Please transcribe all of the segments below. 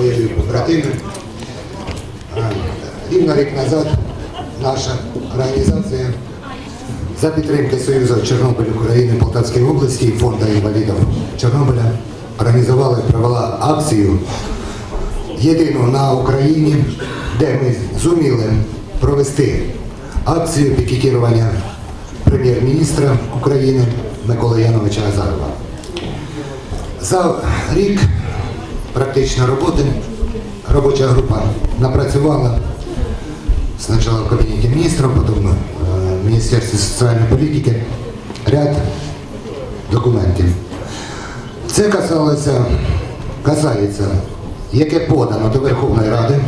колеги, побратими. Рівно рік назад наша організація за підтримки Союзу Чорнобиль України Полтавської області і фонду інвалідів Чорнобиля організувала і провела акцію єдину на Україні, де ми зуміли провести акцію пікетування прем'єр-міністра України Миколи Яновича Азарова. За рік практично роботи робоча група напрацювала спочатку в Кабінеті міністрів, потім е, в Міністерстві соціальної політики ряд документів. Це касалося, касається, яке подано до Верховної Ради.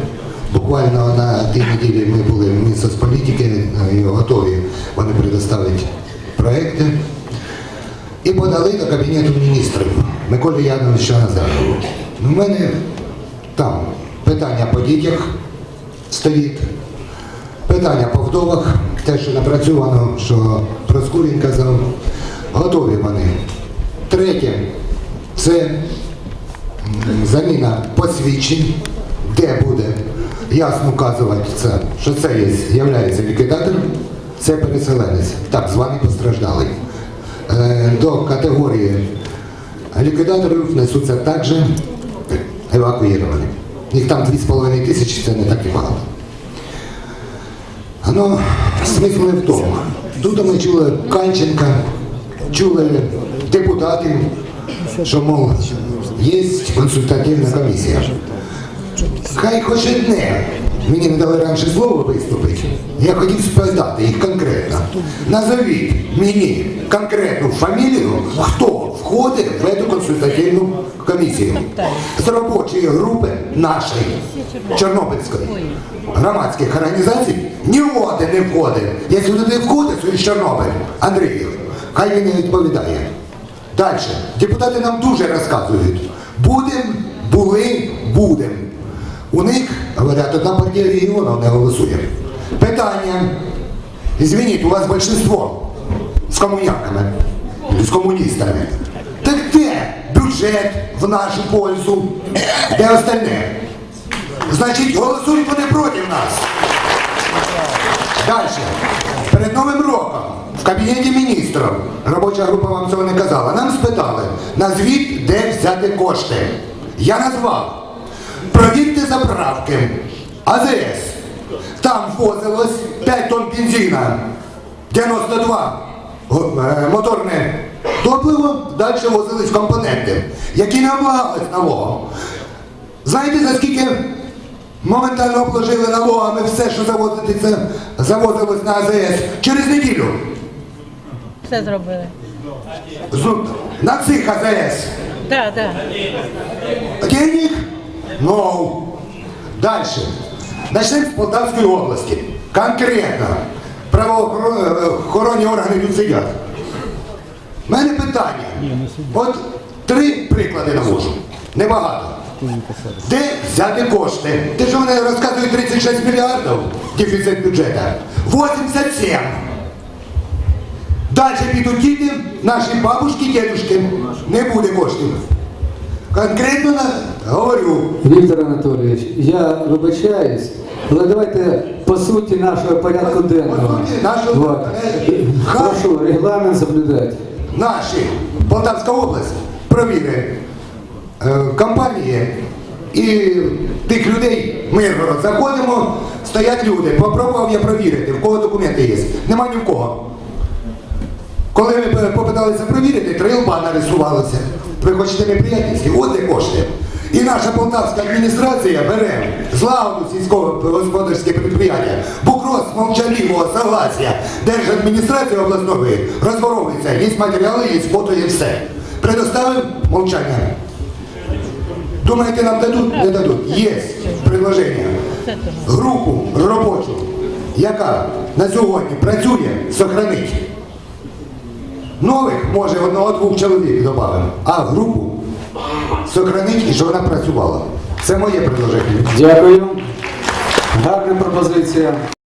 Буквально на тій неділі ми були в Мінсоцполітики е, готові вони предоставити проекти. І подали до Кабінету міністрів Миколі Яновича Назарову. У мене там питання по дітях стоїть, питання по вдовах, те, що напрацьовано, що Проскурін казав, готові вони. Третє. Це заміна посвідчень, де буде? Ясно вказувати це, що це є, являється ліквідатором, це переселенець, так званий постраждалий. Е, До категорії ліквідаторів несуться також евакуїровані. Їх там 2,5 тисячі, це не так і багато. Ну, смисл не в тому. Тут ми чули Канченка, чули депутатів, що, мов, є консультативна комісія. Хай хоч одне. Мені не дали раніше слово виступити. Я хотів спитати їх конкретно. Назовіть мені конкретну фамілію, хто входить в цю консультативну комісію. З робочої групи нашої Чорнобильської громадських організацій ні один не входить. Якщо туди входить, то із Чорнобиль. Андрій, хай не відповідає. Далі. Депутати нам дуже розказують. Будем, були, будем. У них, говорять, одна партія регіону не голосує. Питання. Извините, у вас большинство з комуняками, з комуністами. Так де бюджет в нашу пользу? Де остальне? Значить, голосують вони проти нас. Далі. Перед Новим роком в Кабінеті міністрів, робоча група вам цього не казала, нам спитали, назвіть, де взяти кошти. Я назвав. Провірте заправки. АЗС. Там ввозилось 5 тонн бензина, 92 го- е, моторне топливо, далі возились компоненти, які не облагались налогом. Знаєте, за скільки моментально обложили налогами все, що завозиться, завозилось на АЗС через неділю. Все зробили. На цих АЗС. Так, так. Денег? Ну. Дальше. Начнемо з Полтавської області. Конкретно. Правоохоронні органи тут сидять. У мене питання. От три приклади навожу. Небагато. Де взяти кошти? Ти що вони розказують 36 мільярдів дефіцит бюджету? 87. Далі підуть діти, наші бабушки, дідушки. Не буде коштів. Конкретно на- говорю. Віктор Анатолійович, я вибачаюсь, але давайте по суті нашого порядку денного. По суті нашого Вот. Прошу регламент соблюдати. Наші Полтавська область провіри е, компанії і тих людей Миргород. заходимо, стоять люди. Попробував я провірити, в кого документи є. Нема ні в кого. Коли ми попиталися провірити, три лба нарисувалися. Ви хочете неприятності? От де кошти. І наша полтавська адміністрація бере злагоду сільськогосподарське підприємство, букрос мовчаливого согласия Держадміністрації обласної розворовується, є матеріали, є фото, є все. Предоставив мовчання. Думаєте, нам дадуть? Не дадуть. Є предложення. Групу робочу, яка на сьогодні працює, сохранить. Нових, може, одного-двох чоловік додамо, а групу сохранить і щоб вона працювала. Це моє предложення. Дякую. Гарна пропозиція.